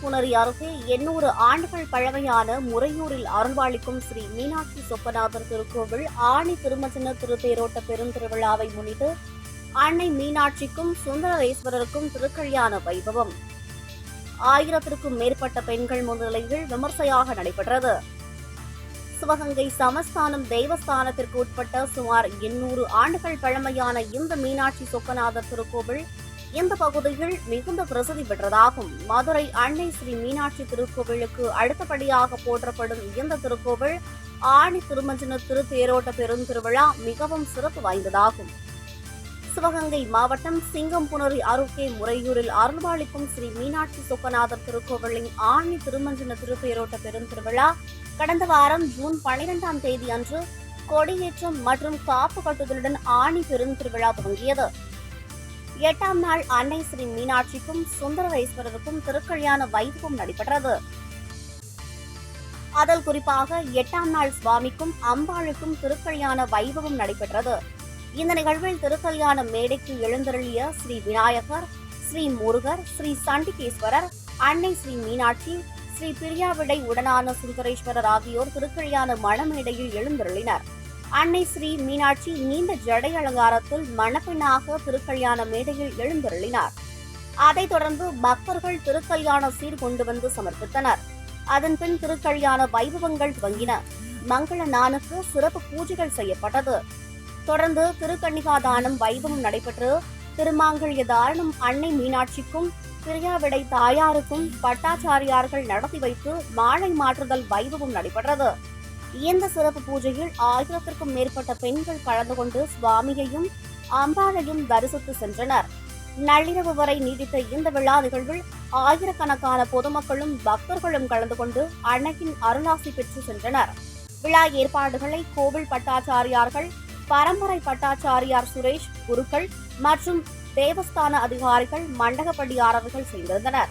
சிங்கம்புணரி அருகே எண்ணூறு ஆண்டுகள் பழமையான முறையூரில் அருள்வாளிக்கும் ஸ்ரீ மீனாட்சி சொப்பநாதர் திருக்கோவில் ஆணி திருமஜன திருத்தேரோட்ட பெருந்திருவிழாவை முன்னிட்டு அன்னை மீனாட்சிக்கும் சுந்தரேஸ்வரருக்கும் திருக்கல்யாண வைபவம். ஆயிரத்திற்கும் மேற்பட்ட பெண்கள் முன்னிலையில் விமர்சையாக நடைபெற்றது. சிவகங்கை சமஸ்தானம் தேவஸ்தானத்திற்கு உட்பட்ட சுமார் எண்ணூறு ஆண்டுகள் பழமையான இந்த மீனாட்சி சொக்கநாதர் திருக்கோவில் இந்த பகுதியில் மிகுந்த பிரசித்தி பெற்றதாகும். மதுரை அன்னை ஸ்ரீ மீனாட்சி திருக்கோவிலுக்கு அடுத்தபடியாக போற்றப்படும் இந்த திருக்கோவில் ஆணி திருமஞ்சன திருத்தேரோட்ட பெருந்திருவிழா மிகவும் சிறப்பு வாய்ந்ததாகும். சிவகங்கை மாவட்டம் சிங்கம்புணரி அருகே முறையூரில் அருள்வாளிக்கும் ஸ்ரீ மீனாட்சி சொக்கநாதர் திருக்கோவிலின் ஆணி திருமஞ்சன திருப்பேரோட்ட பெருந்திருவிழா கடந்த வாரம் ஜூன் பனிரெண்டாம் தேதி அன்று கொடியேற்றம் மற்றும் காப்பு கட்டுதலுடன் ஆணி பெருந்திருவிழா துவங்கியது எட்டாம் நாள் அன்னை ஸ்ரீ மீனாட்சிக்கும் சுந்தரவேஸ்வரருக்கும் திருக்கல்யாண வைபவம் நடைபெற்றது. அதில் குறிப்பாக எட்டாம் நாள் சுவாமிக்கும் அம்பாளுக்கும் திருக்கல்யாண வைபவம் நடைபெற்றது. இந்த நிகழ்வில் திருக்கல்யாண மேடைக்கு எழுந்தருளிய ஸ்ரீ விநாயகர் ஸ்ரீ முருகர் ஸ்ரீ சண்டிகேஸ்வரர் அன்னை ஸ்ரீ மீனாட்சி ஸ்ரீ பிரியாவிடை உடனான சுந்தரேஸ்வரர் ஆகியோர் திருக்கல்யாண மணமேடையில் எழுந்தருளினர். அன்னை ஸ்ரீ மீனாட்சி நீண்ட ஜடை அலங்காரத்தில் மணப்பெண்ணாக திருக்கல்யாண மேடையில் எழுந்தருளினார். அதைத் தொடர்ந்து பக்தர்கள் திருக்கல்யாண சீர் கொண்டு வந்து சமர்ப்பித்தனர். அதன்பின் திருக்கல்யாண வைபவங்கள் துவங்கின. மங்கள நானுக்கு சிறப்பு பூஜைகள் செய்யப்பட்டது. தொடர்ந்து திருக்கன்னிகாதானம் வைபவம் நடைபெற்று திருமாங்கல்ய தாரணம் அன்னை மீனாட்சிக்கும் பிரியாவிடை தாயாருக்கும் பட்டாச்சாரியார்கள் நடத்தி வைத்து மாலை மாற்றுதல் வைபவம் நடைபெற்றது. இந்த சிறப்பு பூஜையில் ஆயிரத்திற்கும் மேற்பட்ட பெண்கள் கலந்து கொண்டு சுவாமியையும் அம்பாளையும் தரிசித்து சென்றனர். நள்ளிரவு வரை நீடித்த இந்த விழா நிகழ்வில் ஆயிரக்கணக்கான பொதுமக்களும் பக்தர்களும் கலந்து கொண்டு அன்னையின் அருளாசி பெற்று சென்றனர். விழா ஏற்பாடுகளை கோவில் பட்டாச்சாரியார்கள் பரம்பரை பட்டாச்சாரியார் சுரேஷ் குருக்கள் மற்றும் தேவஸ்தான அதிகாரிகள் மண்டகப்படியாரர்கள் செய்திருந்தனர்.